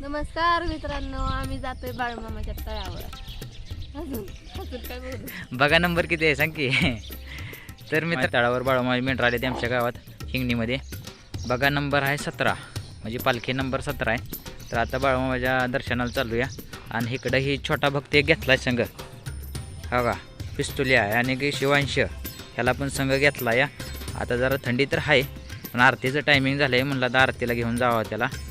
नमस्कार मित्रांनो आम्ही जातोय बाळूमामाच्या तळावर. अजून अजून काय बोलू? बघा नंबर किती आहे सांग की. तर मी तळावर बाळूमाई मेंढर आले ते आमच्या गावात हिंगणीमध्ये. बघा नंबर आहे सतरा. म्हणजे पालखी नंबर सतरा आहे. तर आता बाळूमामाच्या दर्शनाला चालूया. आणि इकडं ही छोटा भक्त एक घेतला आहे संघ. हा का पिस्तुल्या आहे आणि शिवांश. ह्याला पण संघ घेतला या आता जरा थंडी तर आहे पण आरतीचं टायमिंग झालं आहे म्हणलं आता आरतीला घेऊन जावं त्याला. तर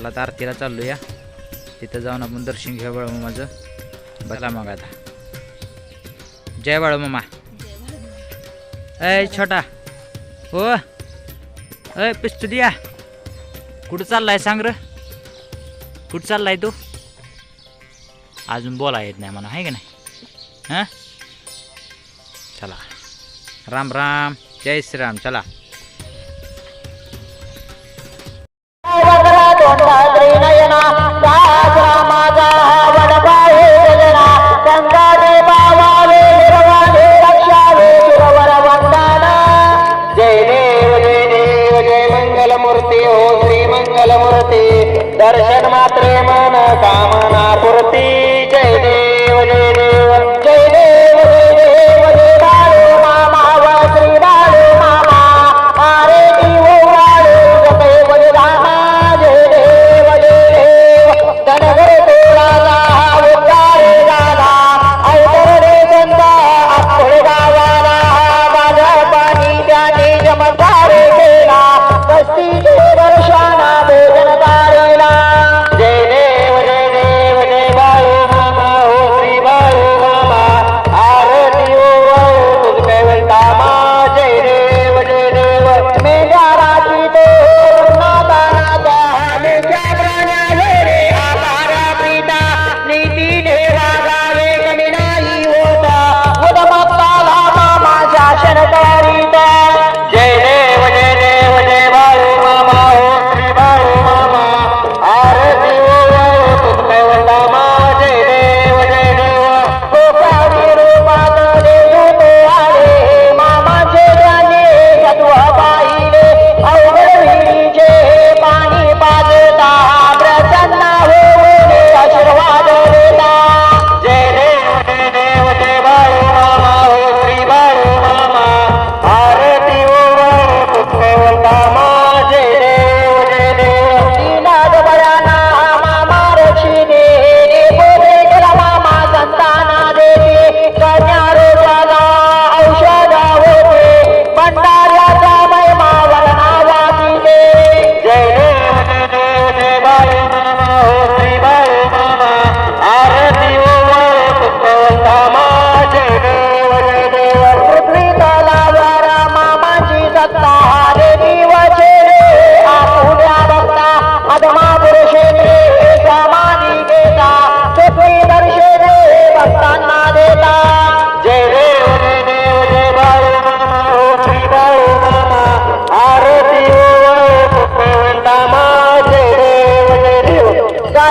चला आता आरतीला चालूया. तिथं जाऊन आपण दर्शन घेऊ बाळूमामाचं बघा मग आता. जय बाळूमामा. अय छोटा. हो. अय पिस्तुलिया कुठं चाललाय सांग र? कुठं चाललाय तू? अजून बोला येत नाही म्हणा आहे का नाही? हां? चला. राम राम. जय श्रीराम. चला.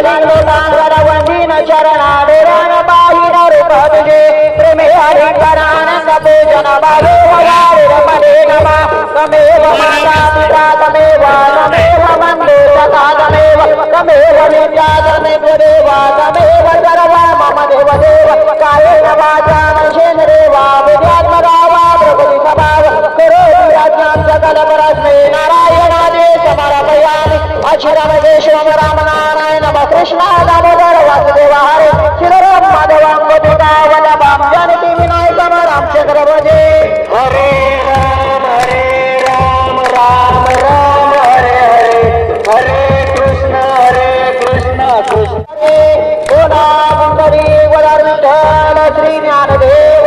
देव वंदीन चरणा डेरान बाहिर रूप तुझे प्रेमे हरी करानंद पूजन बालो वगारे रमणे नमा तमेव माता पिता तमेव तमेव बंधु तमेव तमेव विद्या तमेव देवा तमेव सर्व मम देव देव कायेन वाचा विद्यात्मका वा प्रकृती स्वभाव करोति राज्ञां सकल परस्मै राम कृष्णा दामोदर वासुदेव हरे शिरराम माधवांग गावला बाम जानकी विनायक राम छत्रपती हरे राम हरे राम राम राम हरे हरे। हरे कृष्ण हरे कृष्ण कृष्ण। गोला सुंदरी वला विठ्ठल श्री ज्ञानदेव।